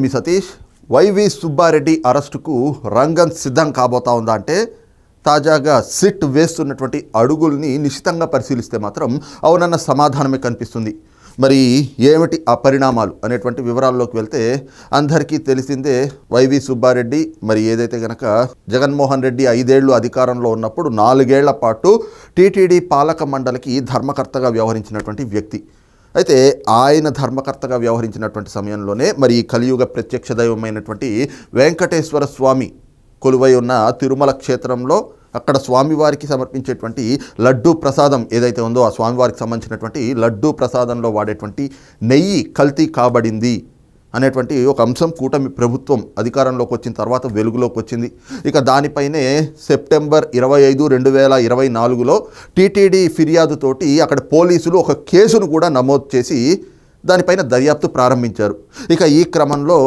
మీ Satish YV Subbareddy అరెస్టుకు రంగం సిద్ధం కాబోతా ఉందా అంటే తాజాగా సిట్ వేస్తున్నటువంటి అడుగుల్ని నిశ్చితంగా పరిశీలిస్తే మాత్రం అవునన్న సమాధానమే కనిపిస్తుంది. మరి ఏమిటి ఆ పరిణామాలు అనేటువంటి వివరాల్లోకి వెళ్తే అందరికీ తెలిసిందే వైవి సుబ్బారెడ్డి మరి ఏదైతే గనక జగన్మోహన్ రెడ్డి ఐదేళ్ళు అధికారంలో ఉన్నప్పుడు నాలుగేళ్ళ పాటు టీటీడీ పాలక మండలికి ధర్మకర్తగా వ్యవహరించినటువంటి వ్యక్తి. అయితే ఆయన ధర్మకర్తగా వ్యవహరించినటువంటి సమయంలోనే మరి కలియుగ ప్రత్యక్ష దైవమైనటువంటి వెంకటేశ్వర స్వామి కొలువై ఉన్న తిరుమల క్షేత్రంలో అక్కడ స్వామివారికి సమర్పించేటువంటి లడ్డూ ప్రసాదం ఏదైతే ఉందో ఆ స్వామివారికి సంబంధించినటువంటి లడ్డూ ప్రసాదంలో వాడేటువంటి నెయ్యి కల్తీ కాబడింది. అనేటువంటి ఒక అంశం కూటమి ప్రభుత్వం అధికారంలోకి వచ్చిన తర్వాత వెలుగులోకి వచ్చింది. ఇక దానిపైనే సెప్టెంబర్ ఇరవై ఐదు రెండు వేల ఇరవై నాలుగులో టీటీడీ ఫిర్యాదుతోటి అక్కడ పోలీసులు ఒక కేసును కూడా నమోదు చేసి దానిపైన దర్యాప్తు ప్రారంభించారు. ఇక ఈ క్రమంలో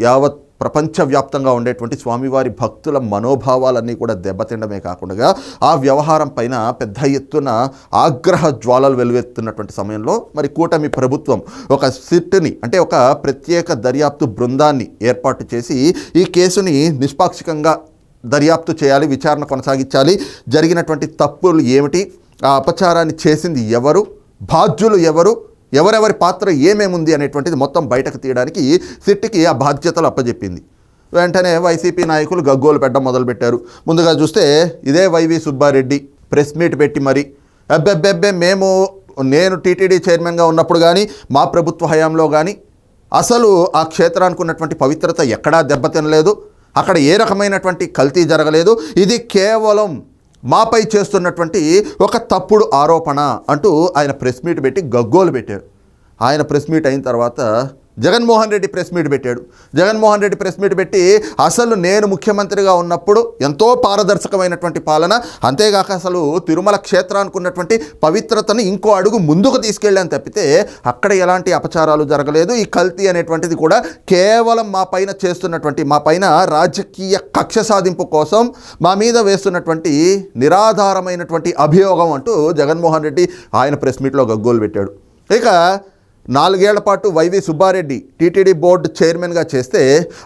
యావత్ ప్రపంచవ్యాప్తంగా ఉండేటువంటి స్వామివారి భక్తుల మనోభావాలన్నీ కూడా దెబ్బతిండమే కాకుండా ఆ వ్యవహారం పైన పెద్ద ఎత్తున ఆగ్రహ జ్వాలలు వెలువెత్తున్నటువంటి సమయంలో మరి కూటమి ప్రభుత్వం ఒక సిట్ని అంటే ఒక ప్రత్యేక దర్యాప్తు బృందాన్ని ఏర్పాటు చేసి ఈ కేసుని నిష్పాక్షికంగా దర్యాప్తు చేయాలి విచారణ కొనసాగించాలి. జరిగినటువంటి తప్పులు ఏమిటి? ఆ అపచారాన్ని చేసింది ఎవరు? బాధ్యులు ఎవరు? ఎవరెవరి పాత్ర ఏమేముంది అనేటువంటిది మొత్తం బయటకు తీయడానికి సిట్టికి ఆ బాధ్యతలు అప్పజెప్పింది. వెంటనే వైసీపీ నాయకులు గగ్గోలు పెట్టడం మొదలుపెట్టారు. ముందుగా చూస్తే ఇదే వైవి సుబ్బారెడ్డి ప్రెస్ మీట్ పెట్టి మరి అబ్బెబ్బెబ్బే మేము నేను టీటీడీ చైర్మన్గా ఉన్నప్పుడు కానీ మా ప్రభుత్వ హయాంలో కానీ అసలు ఆ క్షేత్రానికి ఉన్నటువంటి పవిత్రత ఎక్కడా దెబ్బతినలేదు. అక్కడ ఏ రకమైనటువంటి కల్తీ జరగలేదు. ఇది కేవలం మాపై చేస్తున్నటువంటి ఒక తప్పుడు ఆరోపణ అంటూ ఆయన ప్రెస్ మీట్ పెట్టి గగ్గోలు పెట్టాడు ఆయన ప్రెస్ మీట్ అయిన తర్వాత జగన్మోహన్ రెడ్డి ప్రెస్ మీట్ పెట్టాడు. జగన్మోహన్ రెడ్డి ప్రెస్ మీట్ పెట్టి అసలు నేను ముఖ్యమంత్రిగా ఉన్నప్పుడు ఎంతో పారదర్శకమైనటువంటి పాలన అంతేగాక అసలు తిరుమల క్షేత్రానికి ఉన్నటువంటి పవిత్రతను ఇంకో అడుగు ముందుకు తీసుకెళ్ళాను తప్పితే అక్కడ ఎలాంటి అపచారాలు జరగలేదు. ఈ కల్తీ అనేటువంటిది కూడా కేవలం మా పైన చేస్తున్నటువంటి మా పైన రాజకీయ కక్ష సాధింపు కోసం మా మీద వేస్తున్నటువంటి నిరాధారమైనటువంటి అభియోగం అంటూ జగన్మోహన్ రెడ్డి ఆయన ప్రెస్ మీట్లో గగ్గోలు పెట్టాడు. ఇక నాలుగేళ్ళ పాటు వైవి సుబ్బారెడ్డి టీటీడీ బోర్డు చైర్మన్గా చేస్తే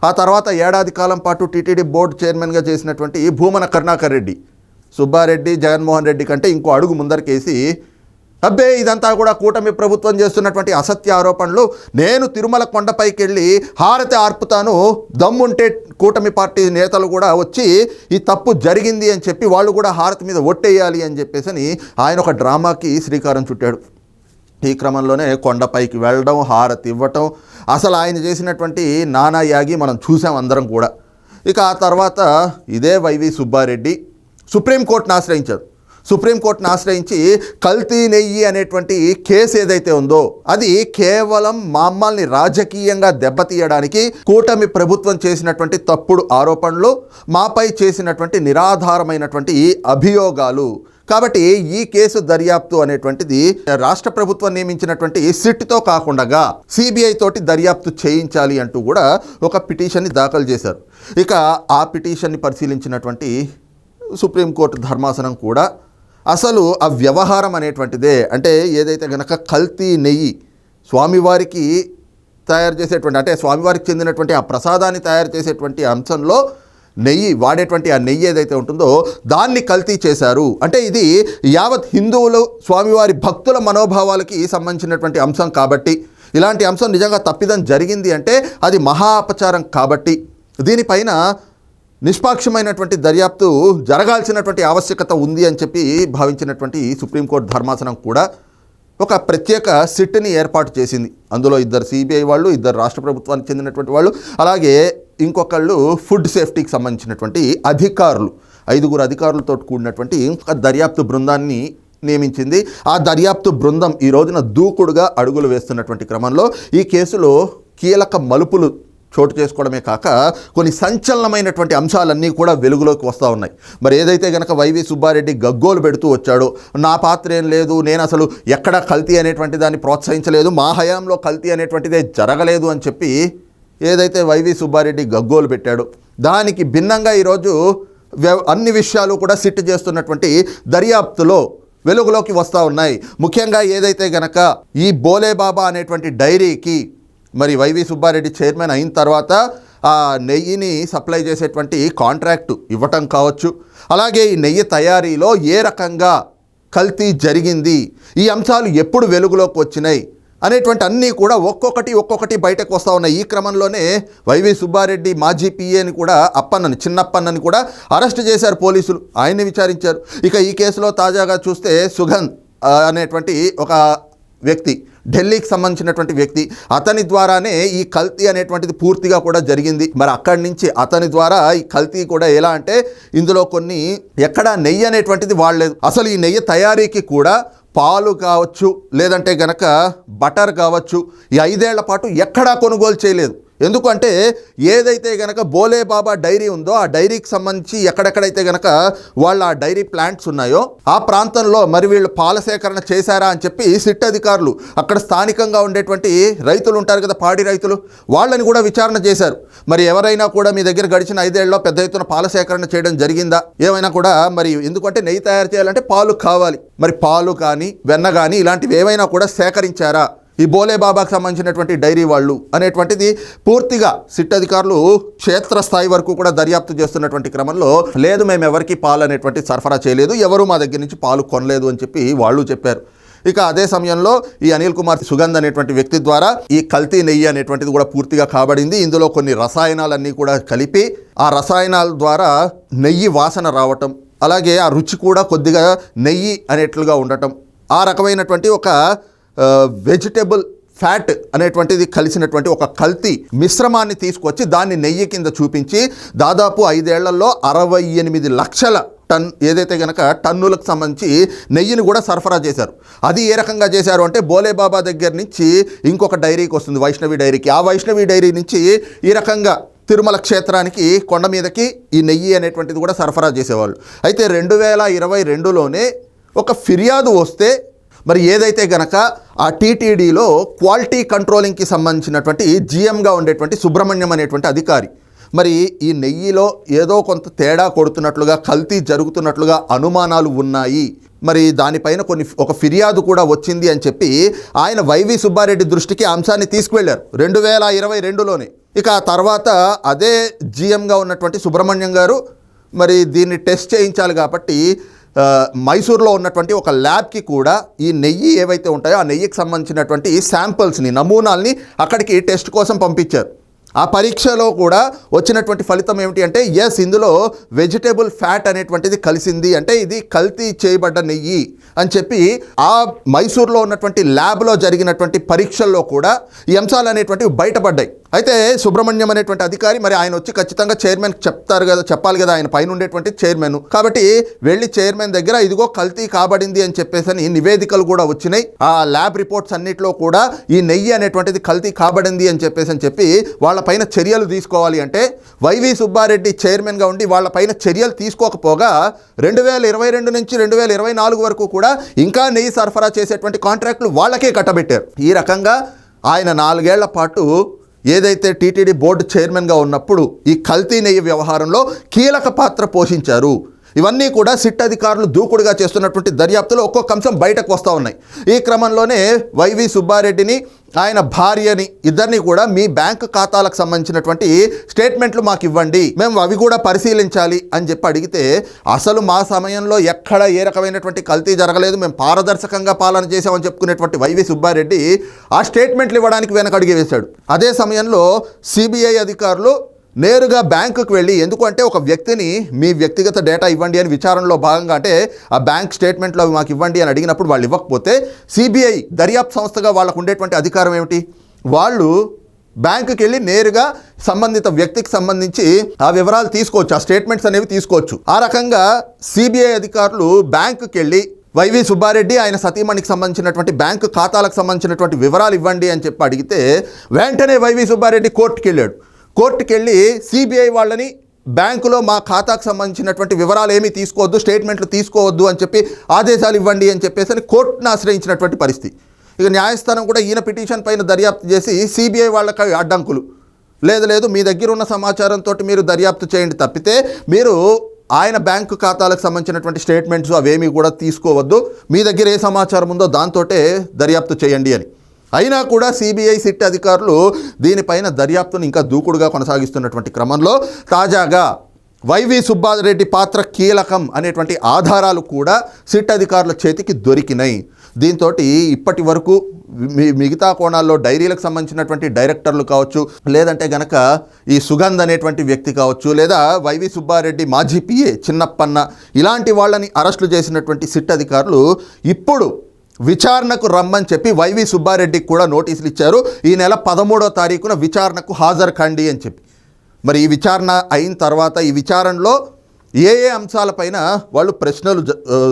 ఆ తర్వాత ఏడాది కాలం పాటు టీటీడీ బోర్డు చైర్మన్గా చేసినటువంటి భూమన కరుణాకర్ రెడ్డి. సుబ్బారెడ్డి జగన్మోహన్ రెడ్డి కంటే ఇంకో అడుగు ముందరికేసి అబ్బే ఇదంతా కూడా కూటమి ప్రభుత్వం చేస్తున్నటువంటి అసత్య ఆరోపణలు. నేను తిరుమల కొండపైకి వెళ్ళి హారతి ఆర్పుతాను. దమ్ముంటే కూటమి పార్టీ నేతలు కూడా వచ్చి ఈ తప్పు జరిగింది అని చెప్పి వాళ్ళు కూడా హారతి మీద ఒట్టేయాలి అని చెప్పేసి అని ఆయన ఒక డ్రామాకి శ్రీకారం చుట్టాడు. ఈ క్రమంలోనే కొండపైకి వెళ్ళడం హారతి ఇవ్వటం. అసలు ఆయన చేసినటువంటి నానా యాగి మనం చూసాం అందరం కూడా. ఇక ఆ తర్వాత ఇదే వైవి సుబ్బారెడ్డి సుప్రీంకోర్టును ఆశ్రయించారు సుప్రీంకోర్టును ఆశ్రయించి కల్తీ నెయ్యి అనేటువంటి కేసు ఏదైతే ఉందో అది కేవలం మమ్మల్ని రాజకీయంగా దెబ్బతీయడానికి కూటమి ప్రభుత్వం చేసినటువంటి తప్పుడు ఆరోపణలు మాపై చేసినటువంటి నిరాధారమైనటువంటి అభియోగాలు కాబట్టి ఈ కేసు దర్యాప్తు అనేటువంటిది రాష్ట్ర ప్రభుత్వం నియమించినటువంటి సిట్తో కాకుండా సిబిఐ తోటి దర్యాప్తు చేయించాలి అంటూ కూడా ఒక పిటిషన్ని దాఖలు చేశారు. ఇక ఆ పిటిషన్ని పరిశీలించినటువంటి సుప్రీంకోర్టు ధర్మాసనం కూడా అసలు ఆ వ్యవహారం అనేటువంటిదే. అంటే ఏదైతే గనక కల్తీ నెయ్యి స్వామివారికి తయారు చేసేటువంటి అంటే స్వామివారికి చెందినటువంటి ఆ ప్రసాదాన్ని తయారు చేసేటువంటి అంశంలో నెయ్యి వాడేటువంటి ఆ నెయ్యి ఏదైతే ఉంటుందో దాన్ని కల్తీ చేశారు. అంటే ఇది యావత్ హిందువులు స్వామివారి భక్తుల మనోభావాలకి సంబంధించినటువంటి అంశం కాబట్టి ఇలాంటి అంశం నిజంగా తప్పిదం జరిగింది అంటే అది మహా అపచారం కాబట్టి దీనిపైన నిష్పాక్షమైనటువంటి దర్యాప్తు జరగాల్సినటువంటి ఆవశ్యకత ఉంది అని చెప్పి భావించినటువంటి సుప్రీంకోర్టు ధర్మాసనం కూడా ఒక ప్రత్యేక సిట్ని ఏర్పాటు చేసింది. అందులో ఇద్దరు సిబిఐ వాళ్ళు ఇద్దరు రాష్ట్ర ప్రభుత్వానికి చెందినటువంటి వాళ్ళు అలాగే ఇంకొకళ్ళు ఫుడ్ సేఫ్టీకి సంబంధించినటువంటి అధికారులు. ఐదుగురు అధికారులతో కూడినటువంటి ఒక దర్యాప్తు బృందాన్ని నియమించింది. ఆ దర్యాప్తు బృందం ఈ రోజున దూకుడుగా అడుగులు వేస్తున్నటువంటి క్రమంలో ఈ కేసులో కీలక మలుపులు చోటు చేసుకోవడమే కాక కొన్ని సంచలనమైనటువంటి అంశాలన్నీ కూడా వెలుగులోకి వస్తూ ఉన్నాయి. మరి ఏదైతే గనక వైవి సుబ్బారెడ్డి గగ్గోలు పెడుతూ వచ్చాడో నా పాత్ర ఏం లేదు నేను అసలు ఎక్కడ కల్తీ అనేటువంటి దాన్ని ప్రోత్సహించలేదు మా హయాంలో కల్తీ అనేటువంటిదే జరగలేదు అని చెప్పి ఏదైతే వైవి సుబ్బారెడ్డి గగ్గోలు పెట్టాడో దానికి భిన్నంగా ఈరోజు వ్య- అన్ని విషయాలు కూడా సిట్ చేస్తున్నటువంటి దర్యాప్తులో వెలుగులోకి వస్తూ ఉన్నాయి. ముఖ్యంగా ఏదైతే గనక ఈ బోలే బాబా అనేటువంటి డైరీకి మరి వైవి సుబ్బారెడ్డి చైర్మన్ అయిన తర్వాత ఆ నెయ్యిని సప్లై చేసేటువంటి కాంట్రాక్టు ఇవ్వటం కావచ్చు. అలాగే ఈ నెయ్యి తయారీలో ఏ రకంగా కల్తీ జరిగింది ఈ అంశాలు ఎప్పుడు వెలుగులోకి వచ్చినాయి అనేటువంటి అన్నీ కూడా ఒక్కొక్కటి ఒక్కొక్కటి బయటకు వస్తూ ఉన్నాయి. ఈ క్రమంలోనే వైవి సుబ్బారెడ్డి మాజీ పిఏని కూడా అప్పన్నని చిన్నప్పన్నని కూడా అరెస్ట్ చేశారు పోలీసులు. ఆయన్ని విచారించారు. ఇక ఈ కేసులో తాజాగా చూస్తే సుగంధ్ అనేటువంటి ఒక వ్యక్తి ఢిల్లీకి సంబంధించినటువంటి వ్యక్తి అతని ద్వారానే ఈ కల్తీ అనేటువంటిది పూర్తిగా కూడా జరిగింది. మరి అక్కడి నుంచి అతని ద్వారా ఈ కల్తీ కూడా ఎలా అంటే ఇందులో కొన్ని ఎక్కడా నెయ్యి అనేటువంటిది వాడలేదు. అసలు ఈ నెయ్యి తయారీకి కూడా పాలు కావచ్చు లేదంటే గనక బటర్ కావచ్చు ఈ ఐదేళ్ళ పాటు ఎక్కడా కొనుగోలు చేయలేదు. ఎందుకంటే ఏదైతే గనక బోలే బాబా డైరీ ఉందో ఆ డైరీకి సంబంధించి ఎక్కడెక్కడైతే గనక వాళ్ళ ఆ డైరీ ప్లాంట్స్ ఉన్నాయో ఆ ప్రాంతంలో మరి వీళ్ళు పాల సేకరణ చేశారా అని చెప్పి సిట్ అధికారులు అక్కడ స్థానికంగా ఉండేటువంటి రైతులు ఉంటారు కదా పాడి రైతులు వాళ్ళని కూడా విచారణ చేశారు. మరి ఎవరైనా కూడా మీ దగ్గర గడిచిన ఐదేళ్ళలో పెద్ద ఎత్తున పాల సేకరణ చేయడం జరిగిందా? ఏమైనా కూడా మరి ఎందుకంటే నెయ్యి తయారు చేయాలంటే పాలు కావాలి. మరి పాలు కానీ వెన్న కానీ ఇలాంటివి ఏమైనా కూడా సేకరించారా? ఈ బోలే బాబాకు సంబంధించినటువంటి డైరీ వాళ్ళు అనేటువంటిది పూర్తిగా సిట్ అధికారులు క్షేత్రస్థాయి వరకు కూడా దర్యాప్తు చేస్తున్నటువంటి క్రమంలో లేదు మేము ఎవరికి పాలు అనేటువంటి సరఫరా చేయలేదు ఎవరు మా దగ్గర నుంచి పాలు కొనలేదు అని చెప్పి వాళ్ళు చెప్పారు. ఇక అదే సమయంలో ఈ అనిల్ కుమార్ సుగంధ్ అనేటువంటి వ్యక్తి ద్వారా ఈ కల్తీ నెయ్యి అనేటువంటిది కూడా పూర్తిగా కాబడింది. ఇందులో కొన్ని రసాయనాలన్నీ కూడా కలిపి ఆ రసాయనాల ద్వారా నెయ్యి వాసన రావటం అలాగే ఆ రుచి కూడా కొద్దిగా నెయ్యి అనేట్లుగా ఉండటం ఆ రకమైనటువంటి ఒక వెజిటబుల్ ఫ్యాట్ అనేటువంటిది కలిసినటువంటి ఒక కల్తీ మిశ్రమాన్ని తీసుకొచ్చి దాన్ని నెయ్యి కింద చూపించి దాదాపు ఐదేళ్ళలో అరవై ఎనిమిది లక్షల టన్ ఏదైతే కనుక టన్నులకు సంబంధించి నెయ్యిని కూడా సరఫరా చేశారు. అది ఏ రకంగా చేశారు అంటే బోలేబాబా దగ్గర నుంచి ఇంకొక డైరీకి వస్తుంది వైష్ణవి డైరీకి. ఆ వైష్ణవి డైరీ నుంచి ఈ రకంగా తిరుమల క్షేత్రానికి కొండ మీదకి ఈ నెయ్యి అనేటువంటిది కూడా సరఫరా చేసేవాళ్ళు. అయితే రెండు వేల ఇరవై రెండులోనే ఒక ఫిర్యాదు వస్తే మరి ఏదైతే గనక ఆ టీటీడీలో క్వాలిటీ కంట్రోలింగ్కి సంబంధించినటువంటి జీఎంగా ఉండేటువంటి సుబ్రహ్మణ్యం అనేటువంటి అధికారి మరి ఈ నెయ్యిలో ఏదో కొంత తేడా కొడుతున్నట్లుగా కల్తీ జరుగుతున్నట్లుగా అనుమానాలు ఉన్నాయి. మరి దానిపైన కొన్ని ఒక ఫిర్యాదు కూడా వచ్చింది అని చెప్పి ఆయన వైవి సుబ్బారెడ్డి దృష్టికి అంశాన్ని తీసుకువెళ్ళారు. రెండు వేల ఇరవై రెండులోనే. ఇక ఆ తర్వాత అదే జిఎంగా ఉన్నటువంటి సుబ్రహ్మణ్యం గారు మరి దీన్ని టెస్ట్ చేయించాలి కాబట్టి మైసూర్లో ఉన్నటువంటి ఒక ల్యాబ్కి కూడా ఈ నెయ్యి ఏవైతే ఉంటాయో ఆ నెయ్యికి సంబంధించినటువంటి శాంపిల్స్ని నమూనాల్ని అక్కడికి టెస్ట్ కోసం పంపించారు. ఆ పరీక్షలో కూడా వచ్చినటువంటి ఫలితం ఏమిటి అంటే ఎస్ ఇందులో వెజిటేబుల్ ఫ్యాట్ అనేటువంటిది కలిసింది అంటే ఇది కల్తీ చేయబడ్డ నెయ్యి అని చెప్పి ఆ మైసూర్లో ఉన్నటువంటి ల్యాబ్లో జరిగినటువంటి పరీక్షల్లో కూడా ఈ అంశాలు అనేటువంటివి బయటపడ్డాయి. అయితే సుబ్రహ్మణ్యం అనేటువంటి అధికారి మరి ఆయన వచ్చి ఖచ్చితంగా చైర్మన్ చెప్తారు కదా చెప్పాలి కదా ఆయన పైన ఉండేటువంటి చైర్మన్. కాబట్టి వెళ్ళి చైర్మన్ దగ్గర ఇదిగో కల్తీ కాబడింది అని చెప్పేసి అని నివేదికలు కూడా వచ్చినాయి. ఆ ల్యాబ్ రిపోర్ట్స్ అన్నింటిలో కూడా ఈ నెయ్యి అనేటువంటిది కల్తీ కాబడింది అని చెప్పేసి అని చెప్పి వాళ్ళపైన చర్యలు తీసుకోవాలి అంటే వైవి సుబ్బారెడ్డి చైర్మన్గా ఉండి వాళ్ళపైన చర్యలు తీసుకోకపోగా రెండు వేల ఇరవై రెండు నుంచి రెండు వేల ఇరవై నాలుగు వరకు కూడా ఇంకా నెయ్యి సరఫరా చేసేటువంటి కాంట్రాక్టులు వాళ్ళకే కట్టబెట్టారు. ఈ రకంగా ఆయన నాలుగేళ్ళ పాటు ఏదైతే టీటీడీ బోర్డు చైర్మన్గా ఉన్నప్పుడు ఈ కల్తీ నెయ్యి వ్యవహారంలో కీలక పాత్ర పోషించారు. ఇవన్నీ కూడా సిట్ అధికారులు దూకుడుగా చేస్తున్నటువంటి దర్యాప్తులో ఒక్కొక్క అంశం బయటకు వస్తూ ఉన్నాయి. ఈ క్రమంలోనే వైవి సుబ్బారెడ్డిని ఆయన భార్యని ఇద్దరిని కూడా మీ బ్యాంక్ ఖాతాలకు సంబంధించినటువంటి స్టేట్మెంట్లు మాకు ఇవ్వండి. మేము అవి కూడా పరిశీలించాలి అని చెప్పి అడిగితే అసలు మా సమయంలో ఎక్కడ ఏ రకమైనటువంటి కల్తీ జరగలేదు మేము పారదర్శకంగా పాలన చేసామని చెప్పుకునేటువంటి వైవి సుబ్బారెడ్డి ఆ స్టేట్మెంట్లు ఇవ్వడానికి వెనకడిగి వేశాడు. అదే సమయంలో సిబిఐ అధికారులు నేరుగా బ్యాంకుకు వెళ్ళి ఎందుకంటే ఒక వ్యక్తిని మీ వ్యక్తిగత డేటా ఇవ్వండి అని విచారణలో భాగంగా అంటే ఆ బ్యాంక్ స్టేట్మెంట్లో మాకు ఇవ్వండి అని అడిగినప్పుడు వాళ్ళు ఇవ్వకపోతే సిబిఐ దర్యాప్తు సంస్థగా వాళ్ళకు ఉండేటువంటి అధికారం ఏమిటి? వాళ్ళు బ్యాంకుకి వెళ్ళి నేరుగా సంబంధిత వ్యక్తికి సంబంధించి ఆ వివరాలు తీసుకోవచ్చు ఆ స్టేట్మెంట్స్ అనేవి తీసుకోవచ్చు. ఆ రకంగా సిబిఐ అధికారులు బ్యాంకుకి వెళ్ళి వైవి సుబ్బారెడ్డి ఆయన సతీమణికి సంబంధించినటువంటి బ్యాంకు ఖాతాలకు సంబంధించినటువంటి వివరాలు ఇవ్వండి అని చెప్పి అడిగితే వెంటనే వైవి సుబ్బారెడ్డి కోర్టుకి వెళ్ళాడు. కోర్టుకి వెళ్ళి సిబిఐ వాళ్ళని బ్యాంకులో మా ఖాతాకు సంబంధించినటువంటి వివరాలు ఏమీ తీసుకోవద్దు స్టేట్మెంట్లు తీసుకోవద్దు అని చెప్పి ఆదేశాలు ఇవ్వండి అని చెప్పేసి అని కోర్టును ఆశ్రయించినటువంటి పరిస్థితి. ఇక న్యాయస్థానం కూడా ఈయన పిటిషన్ పైన దర్యాప్తు చేసి సిబిఐ వాళ్ళకి అడ్డంకులు. లేదు లేదు మీ దగ్గర ఉన్న సమాచారంతో మీరు దర్యాప్తు చేయండి తప్పితే మీరు ఆయన బ్యాంకు ఖాతాలకు సంబంధించినటువంటి స్టేట్మెంట్స్ అవేమీ కూడా తీసుకోవద్దు. మీ దగ్గర ఏ సమాచారం ఉందో దాంతోటే దర్యాప్తు చేయండి అని. అయినా కూడా సిబిఐ సిట్ అధికారులు దీనిపైన దర్యాప్తును ఇంకా దూకుడుగా కొనసాగిస్తున్నటువంటి క్రమంలో తాజాగా వైవి సుబ్బారెడ్డి పాత్ర కీలకం అనేటువంటి ఆధారాలు కూడా సిట్ అధికారుల చేతికి దొరికినాయి. దీంతో ఇప్పటి వరకు మిగతా కోణాల్లో డైరీలకు సంబంధించినటువంటి డైరెక్టర్లు కావచ్చు లేదంటే గనక ఈ సుగంధ్ అనేటువంటి వ్యక్తి కావచ్చు లేదా వైవి సుబ్బారెడ్డి మాజీ పిఏ చిన్నప్పన్న ఇలాంటి వాళ్ళని అరెస్టులు చేసినటువంటి సిట్ అధికారులు ఇప్పుడు విచారణకు రమ్మని చెప్పి వైవి సుబ్బారెడ్డికి కూడా నోటీసులు ఇచ్చారు. ఈ నెల పదమూడో తారీఖున విచారణకు హాజరు కండి అని చెప్పి. మరి ఈ విచారణ అయిన తర్వాత ఈ విచారణలో ఏ ఏ అంశాలపైన వాళ్ళు ప్రశ్నలు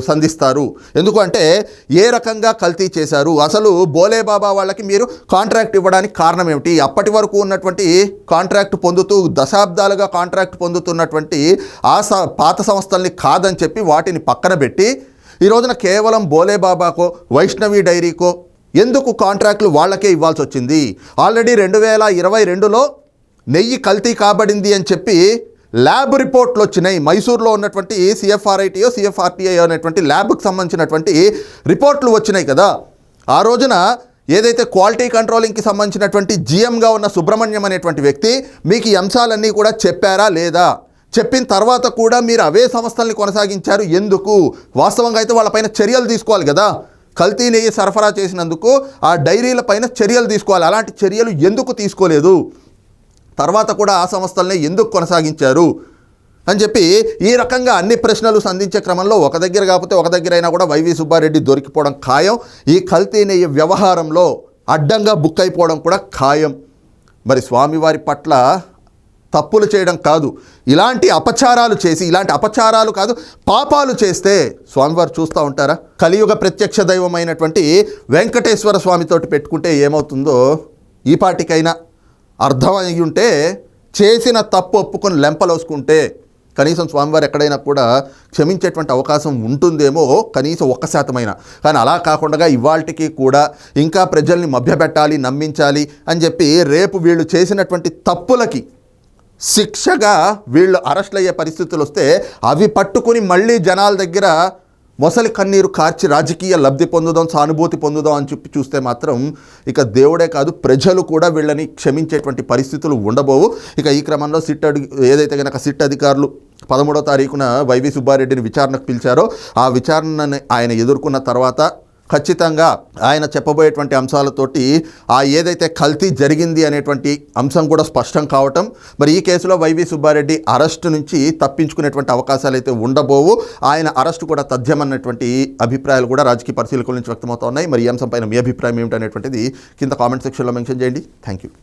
సంధిస్తారు? ఎందుకంటే ఏ రకంగా కల్తీ చేశారు? అసలు బోలేబాబా వాళ్ళకి మీరు కాంట్రాక్ట్ ఇవ్వడానికి కారణం ఏమిటి? అప్పటి వరకు ఉన్నటువంటి కాంట్రాక్ట్ పొందుతూ దశాబ్దాలుగా కాంట్రాక్ట్ పొందుతున్నటువంటి ఆ స పాత సంస్థల్ని కాదని చెప్పి వాటిని పక్కన పెట్టి ఈ రోజున కేవలం బోలేబాబాకో వైష్ణవి డైరీకో ఎందుకు కాంట్రాక్ట్లు వాళ్ళకే ఇవ్వాల్సి వచ్చింది? ఆల్రెడీ రెండు వేల ఇరవై రెండులో నెయ్యి కల్తీ కాబడింది అని చెప్పి ల్యాబ్ రిపోర్ట్లు వచ్చినాయి. మైసూర్లో ఉన్నటువంటి సిఎఫ్ఆర్ఐటియో సిఎఫ్ఆర్టీఐ అనేటువంటి ల్యాబ్కి సంబంధించినటువంటి రిపోర్ట్లు వచ్చినాయి కదా. ఆ రోజున ఏదైతే క్వాలిటీ కంట్రోలింగ్కి సంబంధించినటువంటి జిఎంగా ఉన్న సుబ్రహ్మణ్యం అనేటువంటి వ్యక్తి మీకు ఈ అంశాలన్నీ కూడా చెప్పారా లేదా? చెప్పిన తర్వాత కూడా మీరు అవే సంస్థల్ని కొనసాగించారు. ఎందుకు? వాస్తవంగా అయితే వాళ్ళపైన చర్యలు తీసుకోవాలి కదా. కల్తీ నెయ్యి సరఫరా చేసినందుకు ఆ డైరీల పైన చర్యలు తీసుకోవాలి. అలాంటి చర్యలు ఎందుకు తీసుకోలేదు? తర్వాత కూడా ఆ సంస్థలనే ఎందుకు కొనసాగించారు? అని చెప్పి ఈ రకంగా అన్ని ప్రశ్నలు సంధించే క్రమంలో ఒక దగ్గర కాకపోతే ఒక దగ్గర అయినా కూడా వైవి సుబ్బారెడ్డి దొరికిపోవడం ఖాయం. ఈ కల్తీ నెయ్యి వ్యవహారంలో అడ్డంగా బుక్ అయిపోవడం కూడా ఖాయం. మరి స్వామివారి పట్ల తప్పులు చేయడం కాదు. ఇలాంటి అపచారాలు చేసి ఇలాంటి అపచారాలు కాదు పాపాలు చేస్తే స్వామివారు చూస్తూ ఉంటారా? కలియుగ ప్రత్యక్ష దైవమైనటువంటి వెంకటేశ్వర స్వామితోటి పెట్టుకుంటే ఏమవుతుందో? ఈ పాటికైనా అర్థమయ్యి ఉంటే చేసిన తప్పు ఒప్పుకొని లెంపలోసుకుంటే కనీసం స్వామివారు ఎక్కడైనా కూడా క్షమించేటువంటి అవకాశం ఉంటుందేమో కనీసం ఒక్క శాతమైన. కానీ అలా కాకుండా ఇవాళకి కూడా ఇంకా ప్రజల్ని మభ్యపెట్టాలి నమ్మించాలి అని చెప్పి రేపు వీళ్ళు చేసినటువంటి తప్పులకి శిక్షగా వీళ్ళు అరెస్టులు అయ్యే పరిస్థితులు వస్తే అవి పట్టుకుని మళ్ళీ జనాల దగ్గర మొసలి కన్నీరు కార్చి రాజకీయ లబ్ధి పొందుదాం సానుభూతి పొందుదాం అని చెప్పి చూస్తే మాత్రం ఇక దేవుడే కాదు ప్రజలు కూడా వీళ్ళని క్షమించేటువంటి పరిస్థితులు ఉండబోవు. ఇక ఈ క్రమంలో సిట్ అడి ఏదైతే కనుక సిట్ అధికారులు పదమూడో తారీఖున వైవి సుబ్బారెడ్డిని విచారణకు పిలిచారో ఆ విచారణని ఆయన ఎదుర్కొన్న తర్వాత ఖచ్చితంగా ఆయన చెప్పబోయేటువంటి అంశాలతోటి ఆ ఏదైతే కల్తీ జరిగింది అనేటువంటి అంశం కూడా స్పష్టం కావటం మరి ఈ కేసులో వైవి సుబ్బారెడ్డి అరెస్టు నుంచి తప్పించుకునేటువంటి అవకాశాలు అయితే ఉండబోవు ఆయన అరెస్టు కూడా తథ్యమన్నటువంటి అభిప్రాయాలు కూడా రాజకీయ పరిశీలకుల నుంచి వ్యక్తమవుతా ఉన్నాయి. మరి ఈ అంశంపైన మీ అభిప్రాయం ఏమిటనేటువంటిది కింద కామెంట్ సెక్షన్లో మెన్షన్ చేయండి. Thank you.